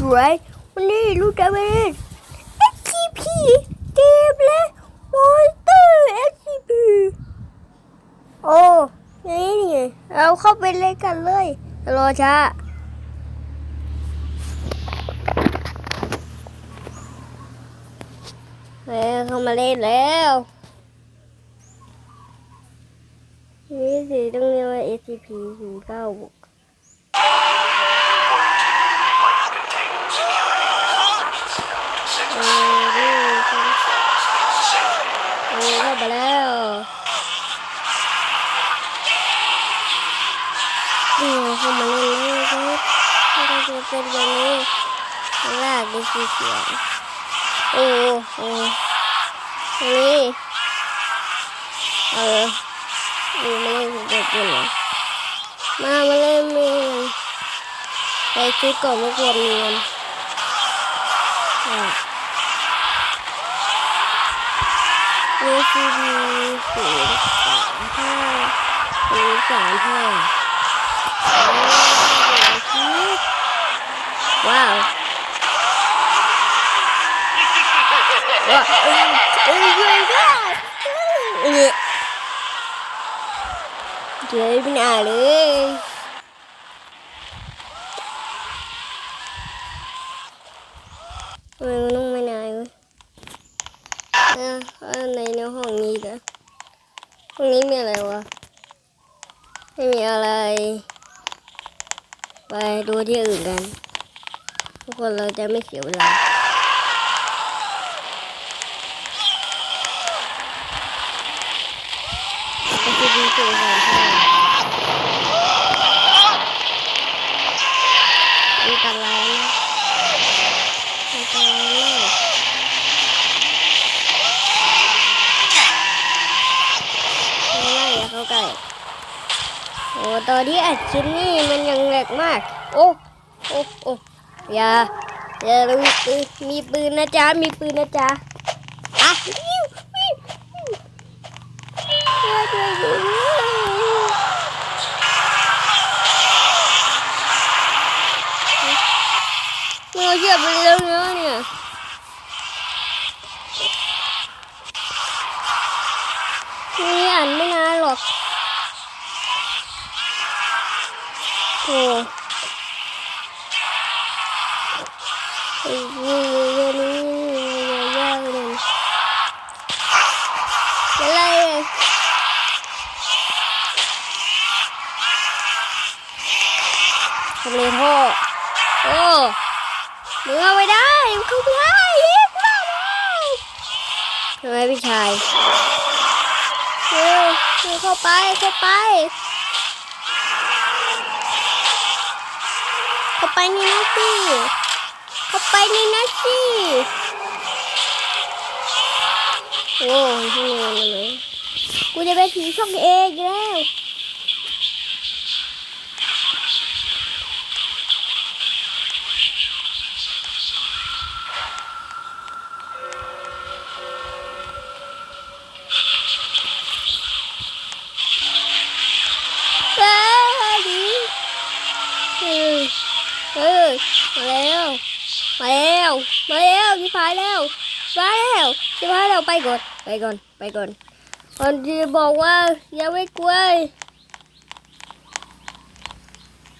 สวยวันนี้ลูกจะไปเล่น SCP เกมและมอนสเตอร์ SCP โอ้นี่นี่เราเข้าไปเล่นกันเลยรอช้าเฮ้ยเข้ามาเล่นแล้วนี่สิต้องเรียกว่า SCP ศูนย์เก้าบวก เออนี่ฉันเออเข้ามาแล้วนี่ไงเข้ามาเล่นแล้วครับมันก็จะ เป็นแบบนี้ข้างล่างนี่คือเสียงโอ้โหนี่เออนี่มาเล่นเด็กกันเหรอมามาเล่นมีใส่ชุดก่อนไม่ควรเรียนอะนี่คือมีศูนย์สามห้าศูนย์สามห้า ว้าวว้าวเอ้ยเอ้ยเอ้ยเอ้ยเอ้ยเดี๋ยวไม่น่าเลยมันต้องไม่นานเว้ยเออเอาในในห้องนี้นะห้องนี้มีอะไรวะ ไม่มีอะไร ไปดูที่อื่นกัน ทุกคนเราจะไม่เสียเวลาก็คือดีสุดค่ะอันตรายนะอันตรายมากไม่ไม่อย่าเข้าใกล้โอ้ตอนที่อัดคลิปนี่มันยังแหลกมาก โอ้ โอ้ โอ้ อย่าอย่ามีปืนมีปืนนะจ๊ะ มีปืนนะจ๊ะอะวิววิววิวช่วยด้วยเราเหยียบไปแล้วเนื้อเนี่ยนี่อ่านไม่นานหรอกโอ้ ทำเลท่อโอ้มึงเอาไปได้มึงเข้าไปได้เรียกว่าแล้วทำไมพี่ชายเร็วเร็วเข้าไปเข้าไป เข้าไปนี่นะสิเข้าไปนี่นะสิโอ้ยที่นี่มันเลยกูจะไปผีช่องเอกแล้ว เฮ้ยเฮ้ยเฮ้ยมาแล้วมาแล้ว ที่พายแล้วมาแล้วที่พายแล้วไปก่อนไปก่อนไปก่อนคนที่บอกว่าอย่าไม่กลัว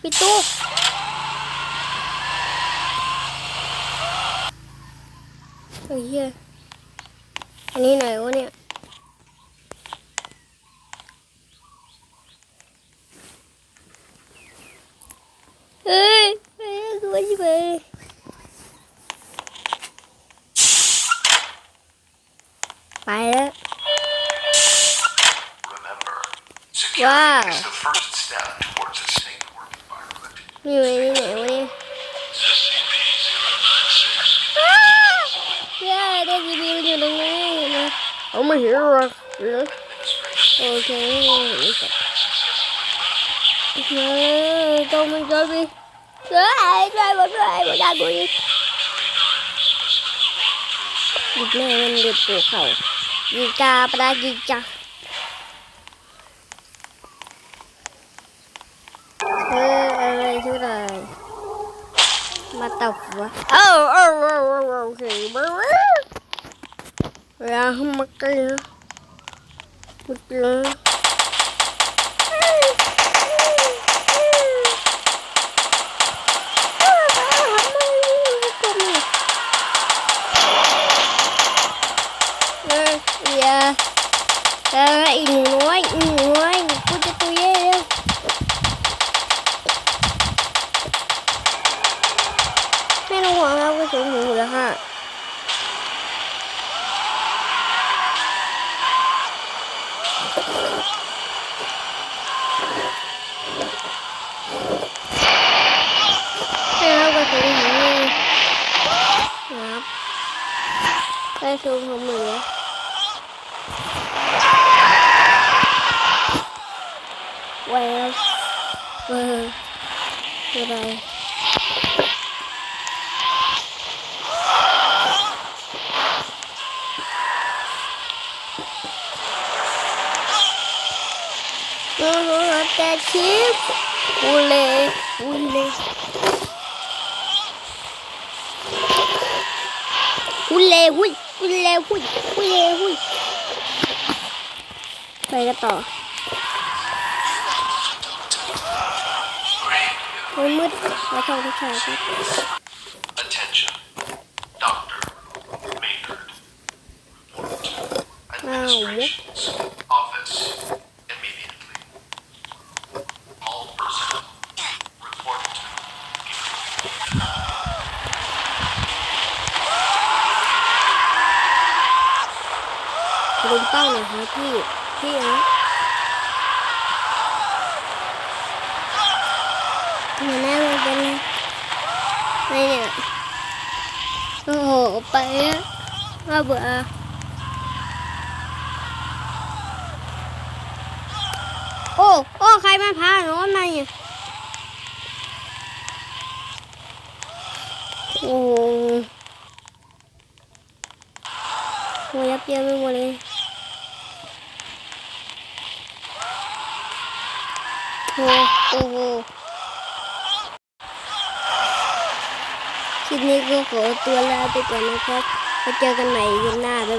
ปิดตู้เฮ้ยเหี้ยอันนี้ไหนวะเนี่ยเฮ้ยเฮ้ยกลัวจังเลย ไปแล้ว Remember, Wow. security is the first step towards a safe work environment. นี่ไว้ที่ไหนวะเนี่ย SCP-096 อ้าเย้ได้จีบีมันอยู่ตรงนี้เห็นไหมเอาไม่เห็นหรอกเหรอโอเคนี่จ้ะเฮ้ยต้องมันจะไปเฮ้ยช่วยผมด้วยผมอยากดูอีกอีกแม่มันเดือดปวดเข่า ยีกาปลายีจ้าเอออะไรชื่ออะไรมาตับวะเอ้าเอ้าเอ้าเอ้าเอ้าโอเคบ้าอย่าให้มาเกินมาเกินเอออย่าเอออีหนูน้อยอีหนูน้อยกูจะตัวเย่แล้วไม่ต้องห่วงครับก็ถึงหนูแล้วค่ะให้ครับก็ถึงหูครับได้ซูมของมือ แววเบอร์อะไรโอ้โหแต่ชิปอุเลอุเลอุเลหุยอุเลหุยอุเลหุยไปกันต่อ อ้ยมืดแล้วทองผู้ชายครับ Attention. Doctor Maynard. Report. Administration's office immediately. All personnel report to ลุงป้องหน่อยครับพี่พี่นะ หัวหน้ามันเป็นไงไงเนี่ยโอ้โหไปว่าเบื่อโอ้โอ้ใครมาพาหนูมาเนี่ยโอ้โหยับเยินไปหมดเลยโอ้โห คลิปนี้ก็ขอตัวลาไปก่อนนะครับแล้วเจอกันใหม่ยันหน้าบ๊ายบาย